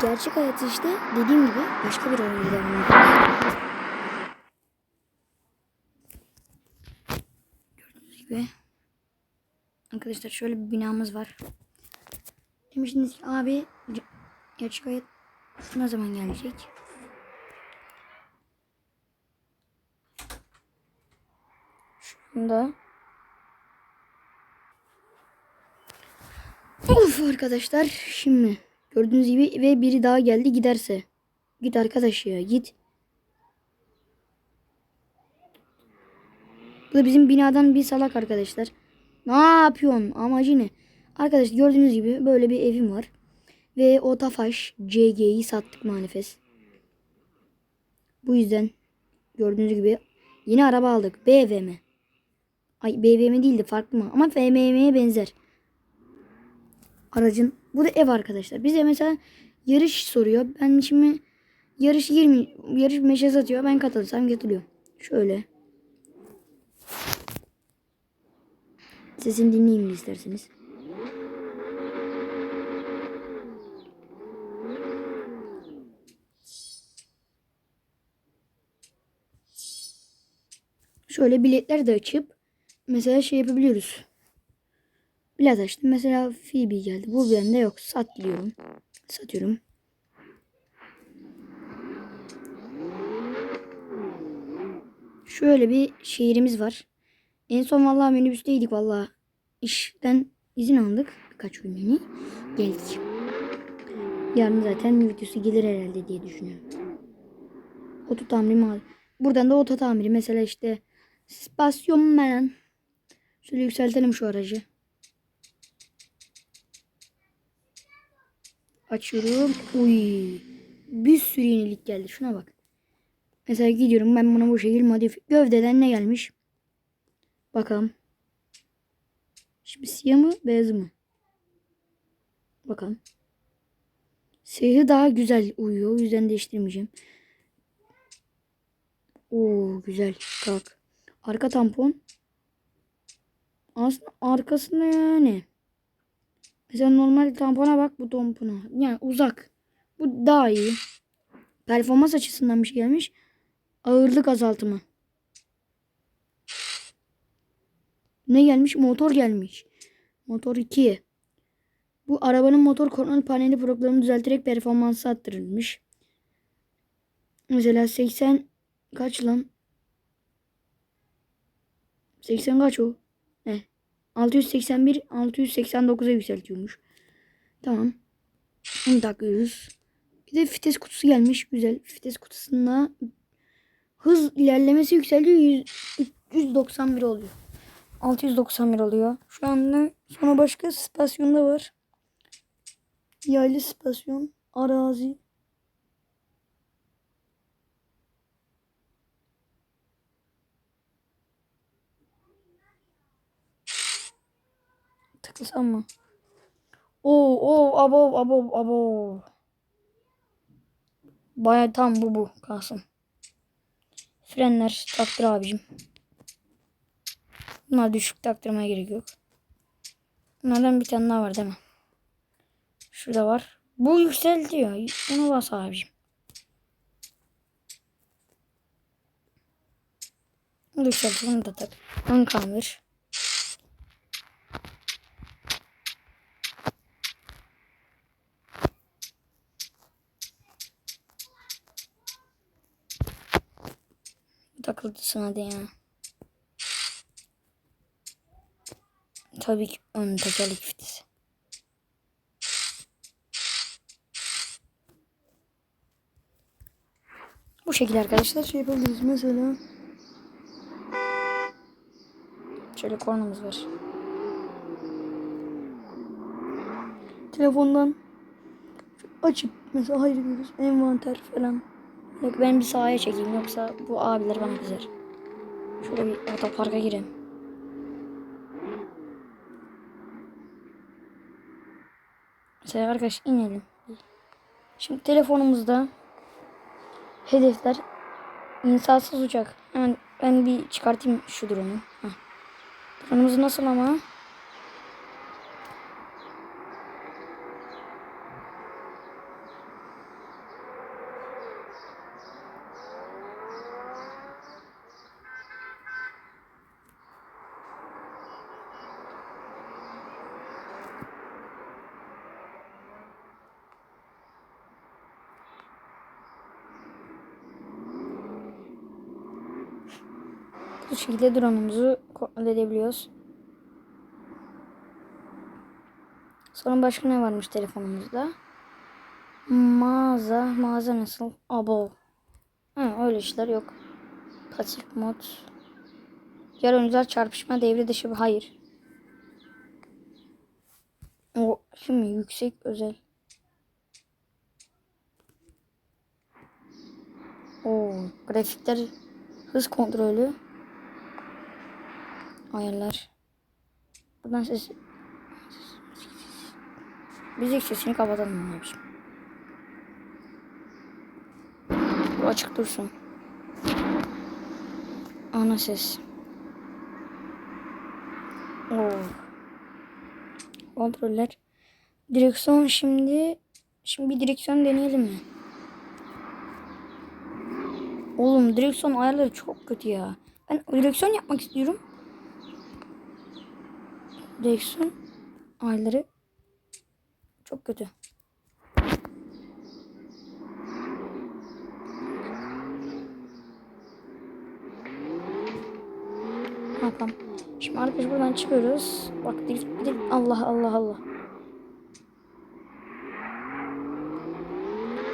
gerçek hayatı işte dediğim gibi başka bir ediyoruz. Gördüğünüz gibi arkadaşlar şöyle bir binamız var. Demiştiniz ki abi gerçek hayat ne zaman gelecek? Şu anda Of arkadaşlar şimdi gördüğünüz gibi ve biri daha geldi giderse. Git arkadaş ya git. Bu da bizim binadan bir salak arkadaşlar. Ne yapıyorsun? Amacı ne? Arkadaşlar gördüğünüz gibi böyle bir evim var. Ve o Tafaş CG'yi sattık manifest. Bu yüzden gördüğünüz gibi yeni araba aldık. BVM. Ay BVM değildi farklı mı? Ama FMM'ye benzer aracın. Bu da ev arkadaşlar. Bize mesela yarış soruyor. Ben şimdi yarış 20 yarış meşaz atıyor. Ben katılsam katılıyorum. Şöyle. Sesini dinleyin mi isterseniz? Şöyle biletler de açıp mesela şey yapabiliyoruz. Bilet açtım. Mesela Phoebe geldi. Bu bende yok. Sat diyorum. Satıyorum. Şöyle bir şehrimiz var. En son vallahi minibüsteydik vallahi. İşten izin aldık. Birkaç gün yeni. Geldik. Yarın zaten videosu gelir herhalde diye düşünüyorum. Oto tamiri mal. Buradan da oto tamiri. Mesela işte spasyon men. Şöyle yükseltelim şu aracı. Açıyorum. Uy. Bir sürü yenilik geldi. Şuna bak. Mesela gidiyorum ben buna bu şekil modifiye. Gövdeden ne gelmiş? Bakalım. Şimdi siyah mı beyaz mı? Bakalım. Siyahı daha güzel uyuyor. O yüzden değiştirmeyeceğim. Oo güzel. Kalk. Arka tampon. Aslında arkasında yani. Mesela normal tampona bak bu tampona. Yani uzak. Bu daha iyi. Performans açısından bir şey gelmiş. Ağırlık azaltımı. Ne gelmiş? Motor gelmiş. Motor 2. Bu arabanın motor kontrol paneli programını düzelterek performansı arttırılmış. Mesela 80 kaç lan? 80 kaç o? Ne? 681 689'a yükseltiyormuş. Tamam. Bunu takıyoruz. Bir de vites kutusu gelmiş. Güzel. Vites kutusunda hız ilerlemesi yükseliyor. 100, 391 oluyor. 691 oluyor. Şu anda sonra başka spasyonda var. Yaylı spasyon. Arazi. Tıklasam mı? Oo, oo, abo, abo, abo. Baya tam bu bu kalsın. Frenler taktır abicim. Bunlar düşük taktırmaya gerek yok. Bunlardan bir tane daha var değil mi? Şurada var. Bu yükseltiyor. Onu bas abicim. Bunu da. Bunu tak. Ön kaldır. Takıldı sana da ya. Tabii ki ön tekerlek vitesi. Bu şekilde arkadaşlar şey yapabiliriz mesela. Şöyle kornamız var. Telefondan açıp mesela hayır diyoruz envanter falan. Yok ben bir sahaya çekeyim yoksa bu abiler bana kızar. Şöyle bir otoparka gireyim. Mesela arkadaş inelim. Şimdi telefonumuzda hedefler insansız uçak. Hemen ben bir çıkartayım şu drone'u. Drone'umuz nasıl ama? Bu şekilde drone'umuzu kontrol edebiliyoruz. Sonra başka ne varmış telefonumuzda? Mağaza. Mağaza nasıl? Abo. Ha, öyle işler yok. Pasif mod. Diğer oyuncular çarpışma devre dışı. Hayır. O şimdi yüksek özel. O grafikler hız kontrolü. Ayarlar. Buradan ses Müzik sesini kapatalım demişim. Bu açık dursun. Ana ses. Oo. Kontroller. Direksiyon şimdi. Şimdi bir direksiyon deneyelim mi? Oğlum direksiyon ayarları çok kötü ya. Ben direksiyon yapmak istiyorum. Direksiyon ayarları çok kötü. Yapalım? Şimdi arkadaş buradan çıkıyoruz. Bak dik Allah Allah Allah.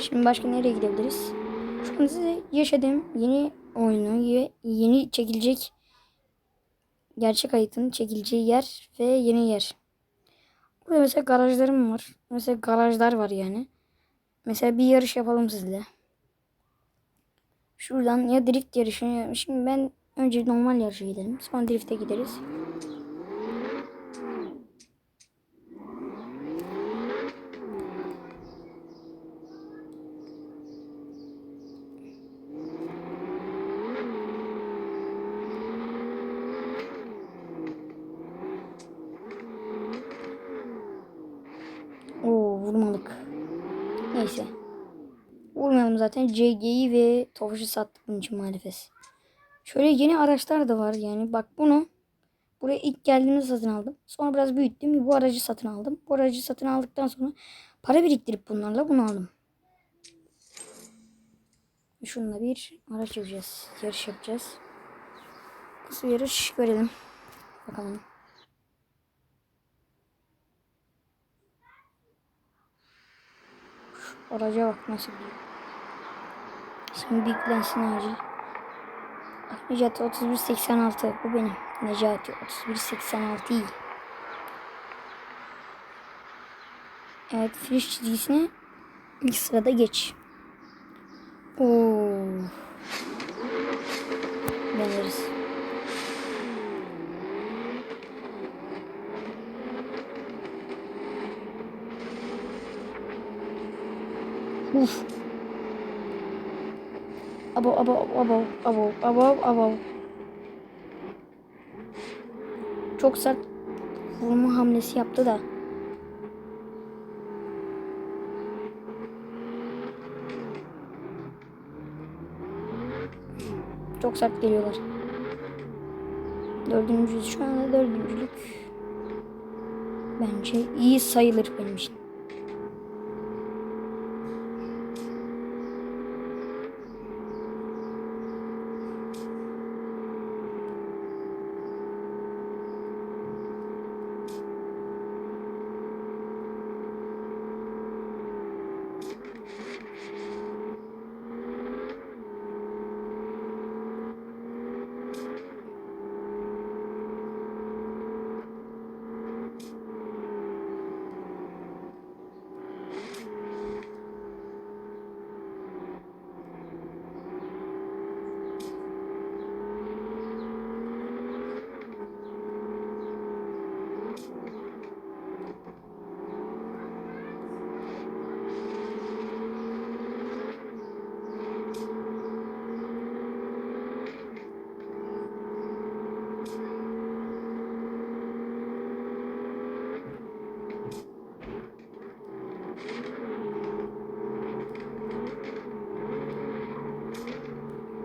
Şimdi başka nereye gidebiliriz? Şu size yaşadığım yeni oyunu ye- yeni çekilecek gerçek hayatın çekileceği yer ve yeni yer. Burada mesela garajlarım var. Mesela garajlar var yani. Mesela bir yarış yapalım sizle. Şuradan ya drift yarışı ya şimdi ben önce normal yarışa gidelim. Sonra drift'e gideriz. Oo vurmalık. Neyse. Vurmayalım zaten. CG'yi ve Tofaş'ı sattık bunun için maalesef. Şöyle yeni araçlar da var yani. Bak bunu buraya ilk geldiğimde satın aldım. Sonra biraz büyüttüm. Bu aracı satın aldım. Bu aracı satın aldıktan sonra para biriktirip bunlarla bunu aldım. Şununla bir araç yapacağız. Yarış yapacağız. Nasıl yarış görelim. Bakalım. Araca bak nasıl bir. Şimdi yüklensin acil. Necati 3186 bu benim. Necati 3186 iyi. Evet finish çizgisine ilk sırada geç. Oo. Deneriz. Uf. Abo abo abo abo abo abo. Çok sert vurma hamlesi yaptı da. Çok sert geliyorlar. Dördüncü şu anda dördüncülük bence iyi sayılır benim için.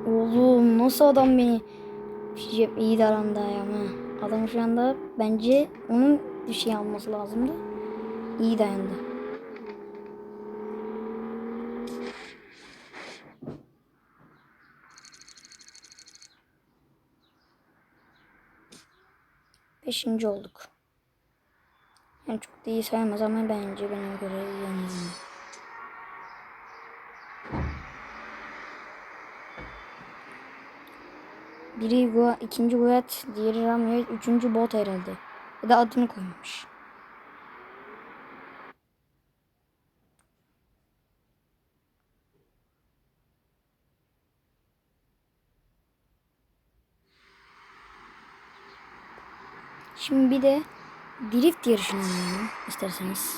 Oğlum nasıl adam beni şey, iyi davrandı ya. Ha. Adam şu anda bence onun bir şey alması lazımdı. İyi dayandı. Beşinci olduk. Yani çok da iyi sayılmaz ama bence bana göre yani. Biri Gua, ikinci Guat, diğeri Ramya, üçüncü Bot herhalde. Ya da adını koymamış. Şimdi bir de drift yarışını oynayalım isterseniz.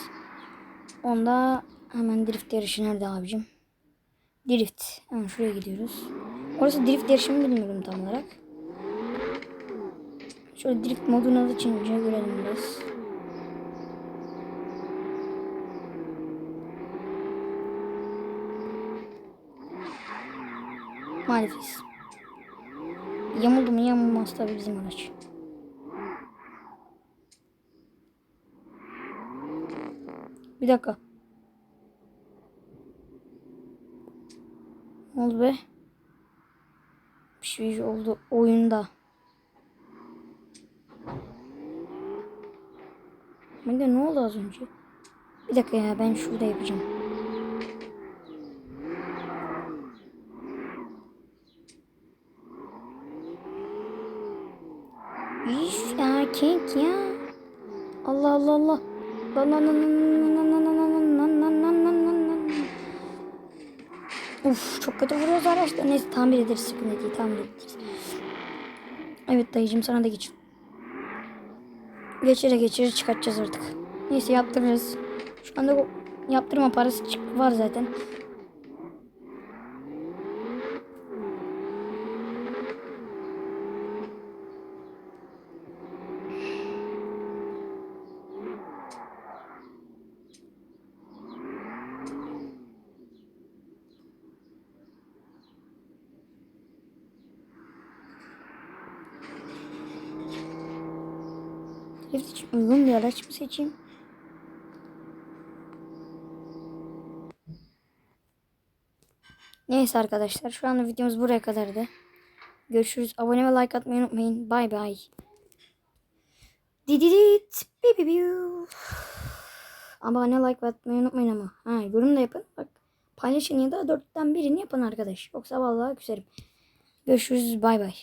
Onda hemen drift yarışı nerede abicim? Drift. Hemen şuraya gidiyoruz. Orası drift yarışı mı bilmiyorum tam olarak. Şöyle drift modunu açınca görelim biraz. Maalesef. Yamuldu mu yamulmaz tabii bizim araç. Bir dakika. Ne oldu be? Şey oldu oyunda. Bende ne oldu az önce? Bir dakika ya ben şurada yapacağım. Üf ya kek ya. Allah Allah Allah. Lan lan lan lan lan lan lan lan lan lan lan lan lan. Uf çok kötü vuruyoruz araçta. Neyse tamir ederiz sıkıntı değil tamir ederiz. Evet dayıcım sana da geç. Geçire geçire çıkartacağız artık. Neyse yaptırırız. Şu anda yaptırma parası var zaten. Drift için uygun bir araç mı seçeyim? Neyse arkadaşlar şu anda videomuz buraya kadardı. Görüşürüz. Abone ve like atmayı unutmayın. Bay bay. Dididit. Abone like atmayı unutmayın ama. Ha, yorum da yapın. Bak paylaşın ya da dörtten birini yapın arkadaş. Yoksa vallahi küserim. Görüşürüz. Bay bay.